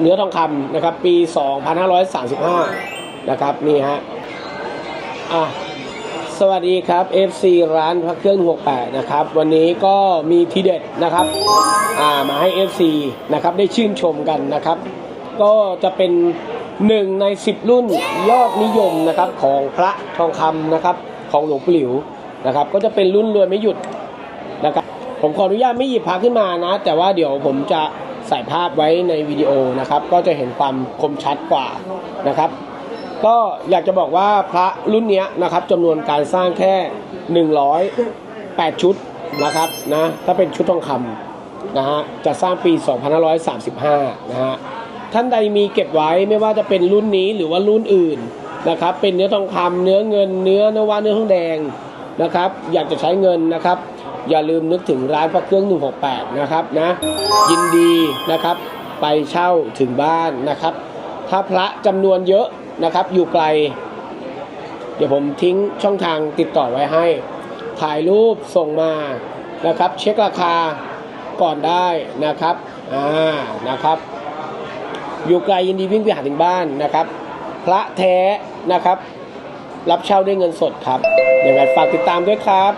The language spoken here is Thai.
เนื้อทองคำนะครับ ปี 2535 นะครับนี่ฮะอะสวัสดีครับ FC ร้านพระเครื่อง 68 นะครับ วันนี้ก็มีทีเด็ดนะครับอ่ามาให้ FC นะครับได้ชื่นชมกันนะครับ ก็จะเป็นหนึ่งใน 10 รุ่นยอดนิยมนะครับของพระทองคำนะครับของหลวงปู่หลิวนะครับ ก็จะเป็นรุ่นรวยไม่หยุดนะครับ ผมขออนุญาตไม่หยิบพระขึ้นมานะ แต่ว่าเดี๋ยวผมจะ ใส่ภาพไว้ในวิดีโอนะครับ ก็จะเห็นความคมชัดกว่านะครับ ก็อยากจะบอกว่าพระรุ่นนี้นะครับจำนวนการสร้างแค่ 108 ชุดนะครับนะถ้าเป็นชุดทองคำนะฮะจะสร้างปี 2535 นะฮะท่านใดมีเก็บไว้ไม่ว่าจะเป็นรุ่นนี้หรือว่ารุ่นอื่นนะครับ เป็นเนื้อทองคำเนื้อเงินเนื้อนวะเนื้อทองแดงนะครับ อยากจะใช้เงินนะครับ อย่าลืมนึกถึงร้านพระเครื่อง 168 นะครับนะ ยินดีนะครับ ไปเช่าถึงบ้านนะครับ ถ้าพระจำนวนเยอะนะครับ อยู่ไกล เดี๋ยวผมทิ้งช่องทางติดต่อไว้ให้ ถ่ายรูปส่งมานะครับ เช็คราคาก่อนได้นะครับ อ่า นะครับ อยู่ไกลยินดีวิ่งไปหาถึงบ้านนะครับ พระแท้นะครับ รับเช่าด้วยเงินสดครับ อยังไงฝากติดตามด้วยครับ